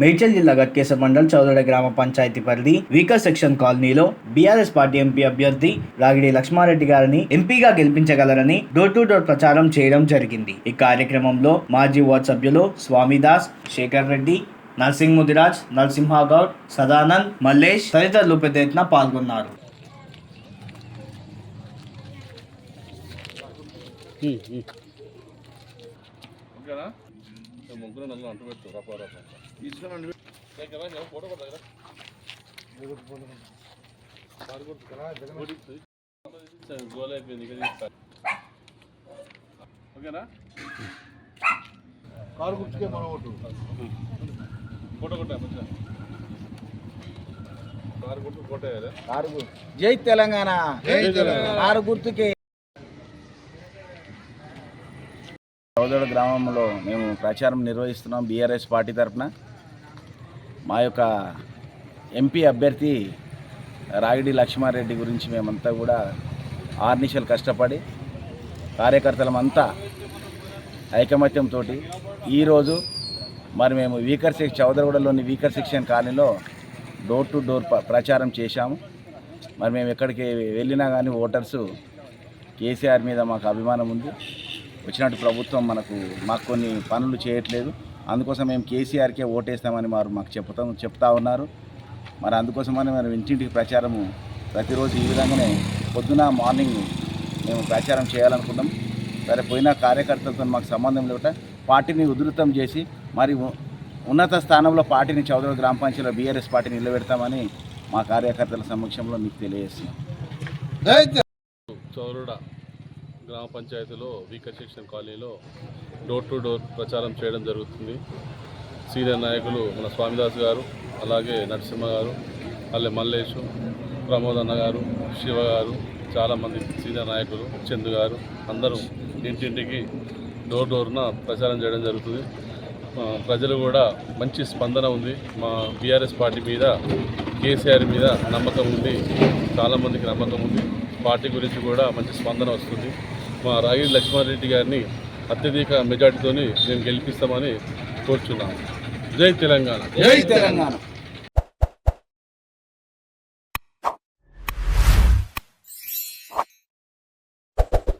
మేడ్చల్ జిల్లా గట్కేశ్వర మండల్ చౌదడ గ్రామ పంచాయతీ పరిధి వీకర్ సెక్షన్ కాలనీలో బీఆర్ఎస్ పార్టీ ఎంపీ అభ్యర్థి రాగిడి లక్ష్మారెడ్డి గారిని ఎంపీగా గెలిపించగలరని డోర్ టు డోర్ ప్రచారం చేయడం జరిగింది. ఈ కార్యక్రమంలో మాజీ వార్డు సభ్యులు స్వామిదాస్ శేఖర్ రెడ్డి నర్సింగ్ ముదిరాజ్ నరసింహగౌడ్ సదానంద్ మల్లేష్ తదితరులు పెద్ద ఎత్తున పాల్గొన్నారు. ముగ్గురు నన్ను అంటు పెట్టు రప రప గోల్ అయిపోయింది ఓకేనా? కారు గుర్తుకే మన ఓటు. ఫోటో కొట్టా car photo car Jai Telangana. Car గుర్తుకే. చౌదడ గ్రామంలో మేము ప్రచారం నిర్వహిస్తున్నాం బీఆర్ఎస్ పార్టీ తరఫున. మా యొక్క ఎంపీ అభ్యర్థి రాగిడి లక్ష్మారెడ్డి గురించి మేమంతా కూడా ఆర్నిషలు కష్టపడి కార్యకర్తలమంతా ఐకమత్యంతో ఈరోజు మరి మేము వీకర్ శిక్ష చౌదరగూడలోని వీకర్ సెక్షన్ కాలనీలో డోర్ టు డోర్ ప్రచారం చేశాము. మరి మేము ఎక్కడికి వెళ్ళినా కానీ ఓటర్సు కేసీఆర్ మీద మాకు అభిమానం ఉంది. వచ్చినట్టు ప్రభుత్వం మనకు మాకు కొన్ని పనులు చేయట్లేదు. అందుకోసం మేము కేసీఆర్కే ఓటేస్తామని వారు మాకు చెప్తాం చెప్తా ఉన్నారు. మరి అందుకోసమని మనం ఇంటింటికి ప్రచారము ప్రతిరోజు ఈ విధంగానే పొద్దున మార్నింగ్ మేము ప్రచారం చేయాలనుకున్నాం. సరే పోయిన కార్యకర్తలతో మాకు సంబంధం లేకుండా పార్టీని ఉధృతం చేసి మరి ఉన్నత స్థానంలో పార్టీని చౌదరి గ్రామ పంచాయతీలో బీఆర్ఎస్ పార్టీని నిలబెడతామని మా కార్యకర్తల సమక్షంలో మీకు తెలియజేస్తున్నాం. చౌరుడ. గ్రామ పంచాయతీలో వీకర్ సెక్షన్ కాలనీలో డోర్ టు డోర్ ప్రచారం చేయడం జరుగుతుంది. సీనియర్ నాయకులు మన స్వామిదాస్ గారు అలాగే నరసింహ గారు అల్లె మల్లేషు ప్రమోద్ అన్న గారు శివ గారు చాలామంది సీనియర్ నాయకులు చందు గారు అందరూ ఇంటింటికి డోర్ డోర్న ప్రచారం చేయడం జరుగుతుంది. ప్రజలు కూడా మంచి స్పందన ఉంది. మా బీఆర్ఎస్ పార్టీ మీద కేసీఆర్ మీద నమ్మకం ఉంది. చాలామందికి నమ్మకం ఉంది. పార్టీ గురించి కూడా మంచి స్పందన వస్తుంది. మా రాగిడి లక్ష్మారెడ్డి గారిని అత్యధిక మెజార్టీతోని మేము గెలిపిస్తామని కోరుచున్నాము జై తెలంగాణ. జై తెలంగాణ.